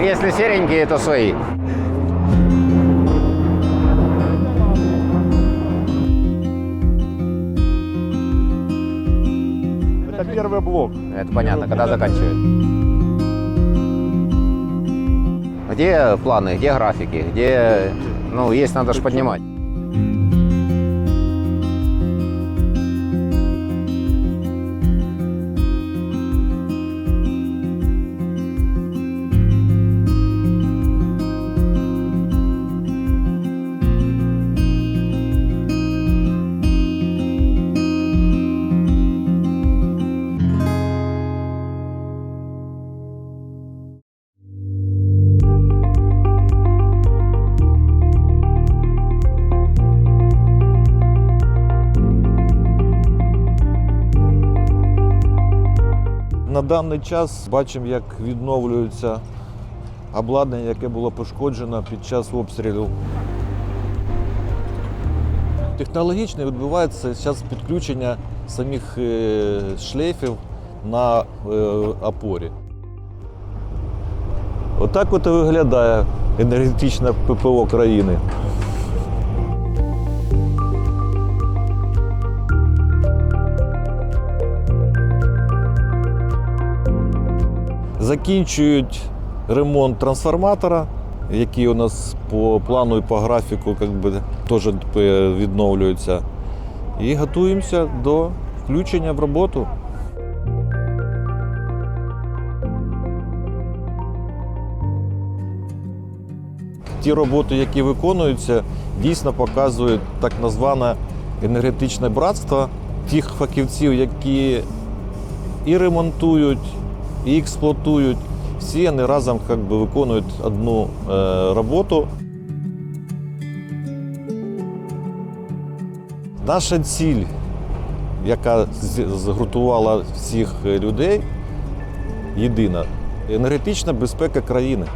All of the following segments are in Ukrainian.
если серенькие, то свои. Это первый блок. Это понятно, когда заканчивают. Где планы, где графики, где, ну, есть надо же поднимать. На даний час бачимо, як відновлюється обладнання, яке було пошкоджено під час обстрілів. Технологічно відбувається зараз підключення самих е, шлейфів на е, опорі. Отак от і виглядає енергетичне ППО країни. Закінчують ремонт трансформатора, який у нас по плану і по графіку би, теж е, відновлюється. І готуємося до включення в роботу. Ті роботи, які виконуються, дійсно показують так назване енергетичне братство тих фахівців, які і ремонтують, і експлуатують. Всі вони разом как би, виконують одну е, роботу. Наша ціль, яка згрутувала всіх людей, єдина енергетична безпека країни.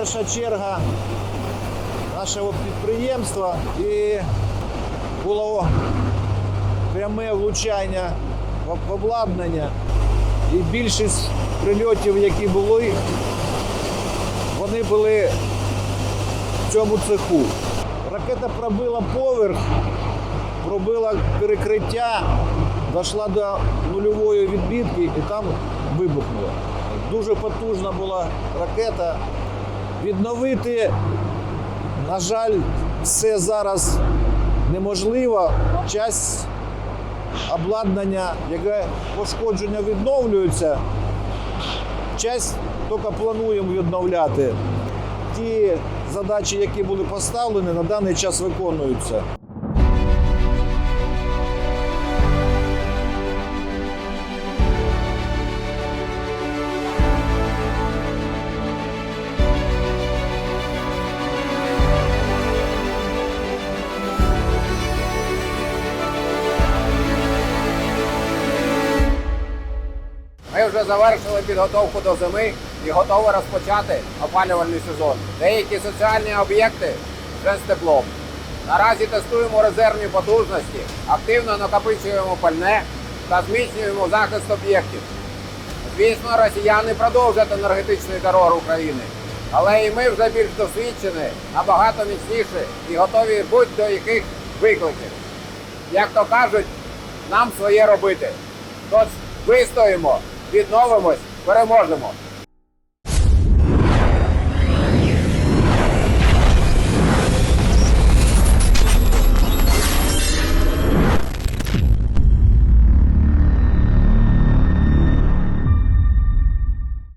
Перша черга нашого підприємства і було пряме влучання в обладнання. І більшість прильотів, які були, вони були в цьому цеху. Ракета пробила поверх, пробила перекриття, дійшла до нульової відбітки і там вибухнула. Дуже потужна була ракета. Відновити, на жаль, все зараз неможливо. Часть обладнання, яке пошкодження відновлюється, часть тільки плануємо відновляти. Ті задачі, які були поставлені, на даний час виконуються. Вже завершили підготовку до зими і готові розпочати опалювальний сезон. Деякі соціальні об'єкти вже з теплом. Наразі тестуємо резервні потужності, активно накопичуємо пальне та зміцнюємо захист об'єктів. Звісно, росіяни продовжать енергетичний терор України, але і ми вже більш досвідчені, набагато міцніші і готові будь-до яких викликів. Як то кажуть, нам своє робити. Тож вистоїмо, відновимось, переможемо.